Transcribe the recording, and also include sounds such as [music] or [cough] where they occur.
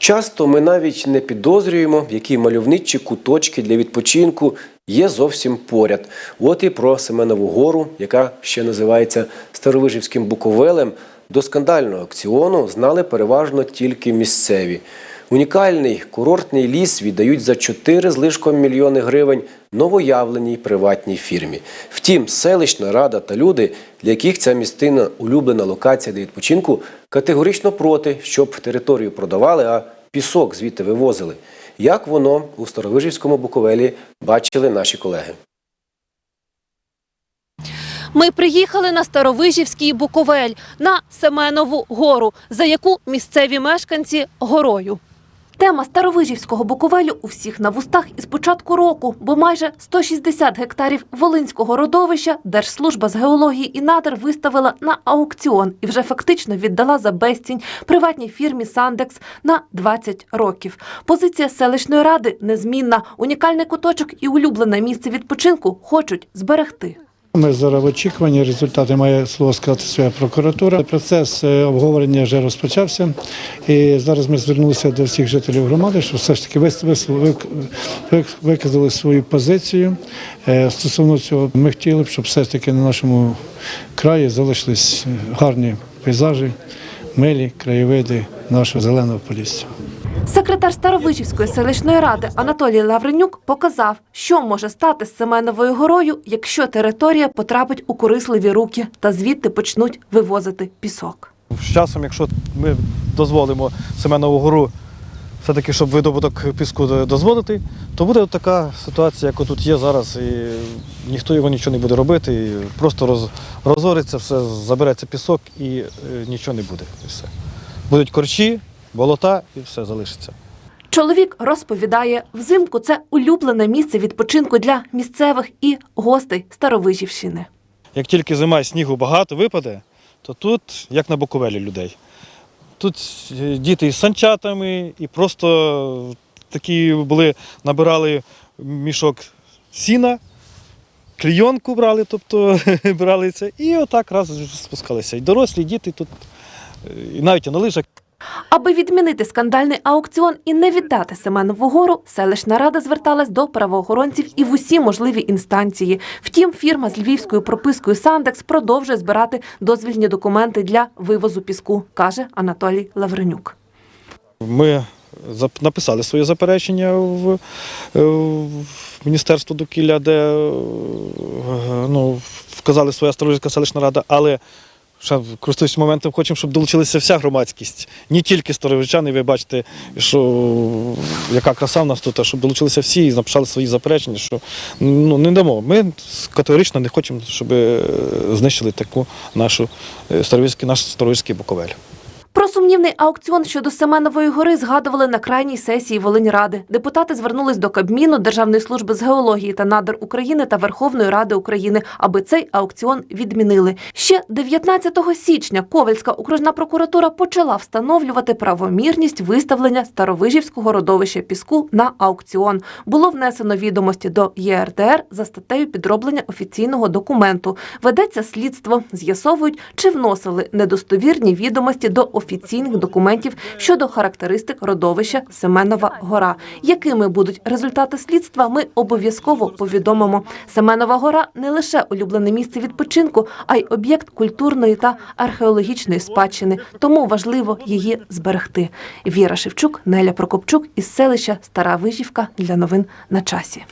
Часто ми навіть не підозрюємо, які мальовничі куточки для відпочинку є зовсім поряд. От і про Семенову гору, яка ще називається Старовижівським Буковелем, до скандального акціону знали переважно тільки місцеві. Унікальний курортний ліс віддають за 4 з лишком мільйони гривень новоявленій приватній фірмі. Втім, селищна рада та люди, для яких ця містина улюблена локація для відпочинку, категорично проти, щоб територію продавали, а пісок звідти вивозили. Як воно у Старовижівському Буковелі бачили наші колеги? Ми приїхали на Старовижівський Буковель на Семенову гору, за яку місцеві мешканці горою. Тема Старовижівського Буковелю у всіх на вустах із початку року, бо майже 160 гектарів Волинського родовища Держслужба з геології і надр виставила на аукціон і вже фактично віддала за безцінь приватній фірмі Сандекс на 20 років. Позиція селищної ради незмінна. Унікальний куточок і улюблене місце відпочинку хочуть зберегти. Ми зараз в очікуванні. Результати має слово сказати своя прокуратура. Процес е, обговорення вже розпочався. І зараз ми звернулися до всіх жителів громади, щоб все ж таки виказали свою позицію. Е, Стосовно цього, ми хотіли б, щоб все ж таки на нашому краї залишились гарні пейзажі, милі краєвиди нашого зеленого полісся. Секретар Старовижівської селищної ради Анатолій Лавренюк показав, що може стати з Семеновою горою, якщо територія потрапить у корисливі руки та звідти почнуть вивозити пісок. З часом, якщо ми дозволимо Семенову гору все-таки, щоб видобуток піску дозволити, то буде така ситуація, яка тут є зараз, і ніхто його нічого не буде робити, і просто роз, розориться, все, забереться пісок і е, нічого не буде. Все. Будуть корчі, болота і все залишиться. Чоловік розповідає, взимку це улюблене місце відпочинку для місцевих і гостей Старовижівщини. Як тільки зима і снігу багато випаде, то тут, як на Буковелі людей. Тут діти із санчатами і просто такі були, набирали мішок сіна, клійонку брали, тобто [laughs] брали це, і отак раз спускалися. І дорослі, і діти тут, і навіть і на лижах. Аби відмінити скандальний аукціон і не віддати Семенову гору, селищна рада зверталась до правоохоронців і в усі можливі інстанції. Втім, фірма з львівською пропискою Сандекс продовжує збирати дозвільні документи для вивозу піску, каже Анатолій Лавренюк. Ми написали своє заперечення в, е, Міністерство довкілля, де е, ну, вказали своя Старожицька селищна рада, але ще користуючись моментом, хочемо, щоб долучилася вся громадськість, не тільки старовичани. Ви бачите, що яка краса в нас тут, а щоб долучилися всі і написали свої заперечення, що ну, не дамо. Ми категорично не хочемо, щоб е, знищили таку нашу е, старовицький, наш старовицький Буковель. Про сумнівний аукціон щодо Семенової гори згадували на крайній сесії Волиньради. Депутати звернулись до Кабміну, Державної служби з геології та надр України та Верховної Ради України, аби цей аукціон відмінили. Ще 19 січня Ковальська окружна прокуратура почала встановлювати правомірність виставлення старовижівського родовища піску на аукціон. Було внесено відомості до ЄРДР за статтею підроблення офіційного документу. Ведеться слідство, з'ясовують, чи вносили недостовірні відомості до офіційних документів щодо характеристик родовища Семенова гора. Якими будуть результати слідства, ми обов'язково повідомимо. Семенова гора не лише улюблене місце відпочинку, а й об'єкт культурної та археологічної спадщини. Тому важливо її зберегти. Віра Шевчук, Неля Прокопчук із селища Стара Вижівка для новин на часі.